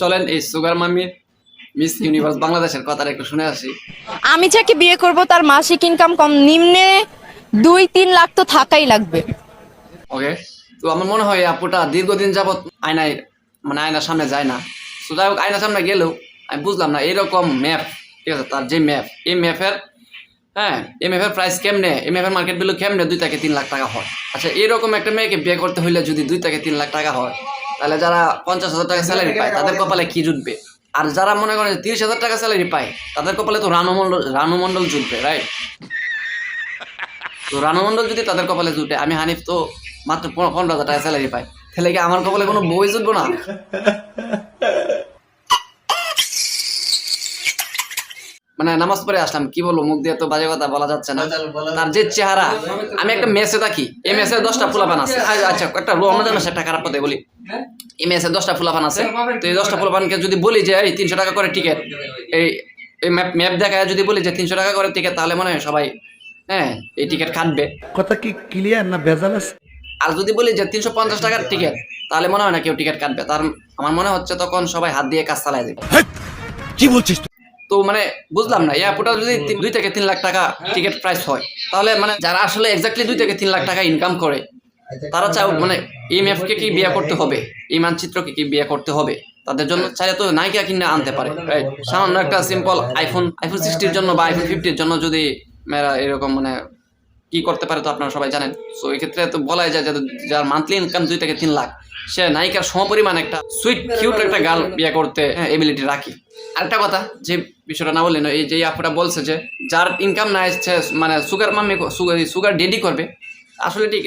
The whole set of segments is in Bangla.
চলেন এই সুগার মামির মিস ইউনিভার্স বাংলাদেশের কথাটা একটু শুনে আসি। আমি যাকে বিয়ে করব তার মাসিক ইনকাম কম নিম্নে দুই তিন লাখ তো থাকাই লাগবে। ওকে তো আমার মনে হয় আপুটা দীর্ঘদিন যাবত আয়নায় মানে আয়নার সামনে যায় না। তো যাই হোক আয়নার সামনে গেলেও আমি বুঝলাম না এরকম ম্যাপ ঠিক আছে তার যে ম্যাপ এই ম্যাপের হ্যাঁ এই ম্যাপের প্রাইস কেমনে এই ম্যাপের মার্কেট ভ্যালু কেমনে দুই থেকে তিন লাখ টাকা হয়? আচ্ছা এরকম একটা মেয়েকে বিয়ে করতে হইলে যদি দুই থেকে তিন লাখ টাকা হয় তাহলে যারা পঞ্চাশ হাজার টাকা স্যালারি পায় তাদের কপালে কি জুটবে? আর যারা মনে করেন তিরিশ হাজার টাকা স্যালারি পায় তাদের কপালে তো রানুমন্ডল মণ্ডল রানু মণ্ডল জুটবে রাইট তো রানুমন্ডল যদি তাদের কপালে জুটে আমি হানিফ তো মাত্র পনেরো পনেরো হাজার টাকা স্যালারি পাই। তাহলে কি আমার কপালে কোনো বই জুটবো না? মানে নামাজ পড়ে আসলাম কি বলব মুখ দিয়ে তো বাজে কথা বলা যাচ্ছে না। তার যে চেহারা আমি একটা মেসে থাকি এই মেসে দশটা ফুলাপান আছে। আচ্ছা একটা রমজান মাসে একটা খারাপ কথা বলি। এই মেসে দশটা ফুলাপান আছে। তো এই দশটা ফুলাপানকে যদি বলি যে এই তিনশো টাকা করে টিকিট এই এই ম্যাপ ম্যাপ দেখায় যদি বলি যে তিনশো টাকা করে টিকিট তাহলে মনে হয় সবাই হ্যাঁ এই টিকিট কাটবে কথা কি ক্লিয়ার না ভেজাল আছে? আর যদি বলি যে তিনশো পঞ্চাশ টাকার টিকিট তাহলে মনে হয় না কেউ টিকিট কাটবে। তার আমার মনে হচ্ছে তখন সবাই হাত দিয়ে কাজ চালায় দেবে। কি বলছিস তো মানে বুঝলাম না এয়ারপোর্টে যদি দুই থেকে তিন লাখ টাকা টিকিট প্রাইস হয় তাহলে মানে যারা আসলে এক্স্যাক্টলি দুই থেকে তিন লাখ টাকা ইনকাম করে তারা চাও মানে এই ম্যাপকে কি বিয়ে করতে হবে এই মানচিত্রকে কি বিয়ে করতে হবে তাদের জন্য চাইলে তো নায়িকা কিনে আনতে পারে রাইট সামান্য একটা সিম্পল আইফোন আইফোন সিক্সটির জন্য বা আইফোন ফিফটির জন্য যদি মেয়েরা এরকম মানে কি করতে পারে তো আপনারা সবাই জানেন। সো এই ক্ষেত্রে তো বলাই যায় যে যার মান্থলি ইনকাম দুই থেকে তিন লাখ সে নায়িকার সমপরিমাণ একটা সুইট কিউট একটা গার্ল বিয়ে করতে এবিলিটি রাখি। আরেকটা কথা যে বিষয়টা না বললেন এই যে আপুটা বলছে যে যার ইনকাম না এসছে মানে sugar mummy sugar sugar daddy করবে আসলে ঠিক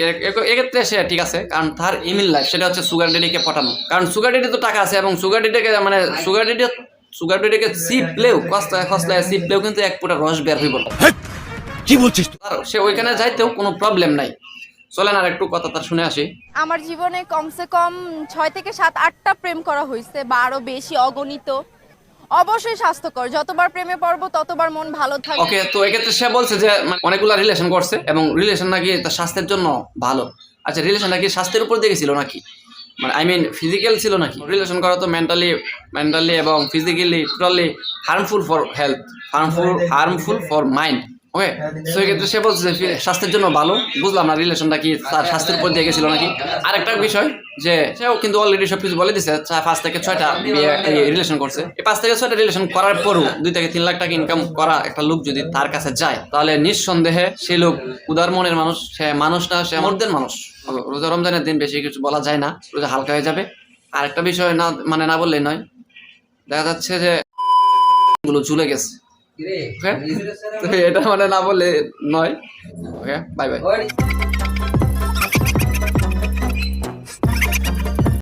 এক্ষেত্রে সে ঠিক আছে কারণ তার ইমিল লাইফ সেটা হচ্ছে সুগার ডেডিকে পটানো। কারণ সুগার ডেডি তো টাকা আছে এবং সুগার ডেডিকে মানে সুগার ডেডি সুগার ডেডিকে সিপলেও কস্তায় খসলায় সিপলেও কিন্তু এক ফুটা রস বের হইব। কি বলছিস আর সে ওইখানে যাইতেও কোনো প্রবলেম নাই। চলেন আর একটু কথা তার শুনে আসি। আমার জীবনে কমসে কম ছয় থেকে সাত আটটা প্রেম করা হয়েছে বা আরও বেশি অগণিত। অবশ্যই স্বাস্থ্যকর। যতবার প্রেমে পড়ব, ততবার মন ভালো থাকে ওকে, তো এক্ষেত্রে সে বলছে যে মানে অনেকগুলো রিলেশন করছে এবং রিলেশন নাকি তার স্বাস্থ্যের জন্য ভালো। আচ্ছা রিলেশন নাকি স্বাস্থ্যের উপর দিয়ে ছিল নাকি? মানে আই মিন ফিজিক্যাল ছিল নাকি? রিলেশন করা তো মেন্টালি মেন্টালি এবং physically totally harmful for health harmful harmful for mind okay তো এক্ষেত্রে সে বলছে স্বাস্থ্যের জন্য ভালো। বুঝলাম না রিলেশনটা কি তার স্বাস্থ্যের উপর দিয়ে গেছিল নাকি? আরেকটা বিষয় যে সেও কিন্তু অলরেডি সব কিছু বলে দিছে পাঁচ থেকে ছয়টা রিলেশন করছে। এই পাঁচ থেকে ছয়টা রিলেশন করার পরও দুই থেকে তিন লাখ টাকা ইনকাম করা একটা লোক যদি তার কাছে যায় তাহলে নিঃসন্দেহে সেই লোক উদার মনের মানুষ সে মানুষ না সে মর্দের মানুষ। রোজা রমজানের দিন বেশি কিছু বলা যায় না রোজা হালকা হয়ে যাবে। আরেকটা বিষয় না মানে না বললেই নয় দেখা যাচ্ছে যে গুলো ঝুলে গেছে। Okay? তো এটা মানে না বলে নয়। Okay bye bye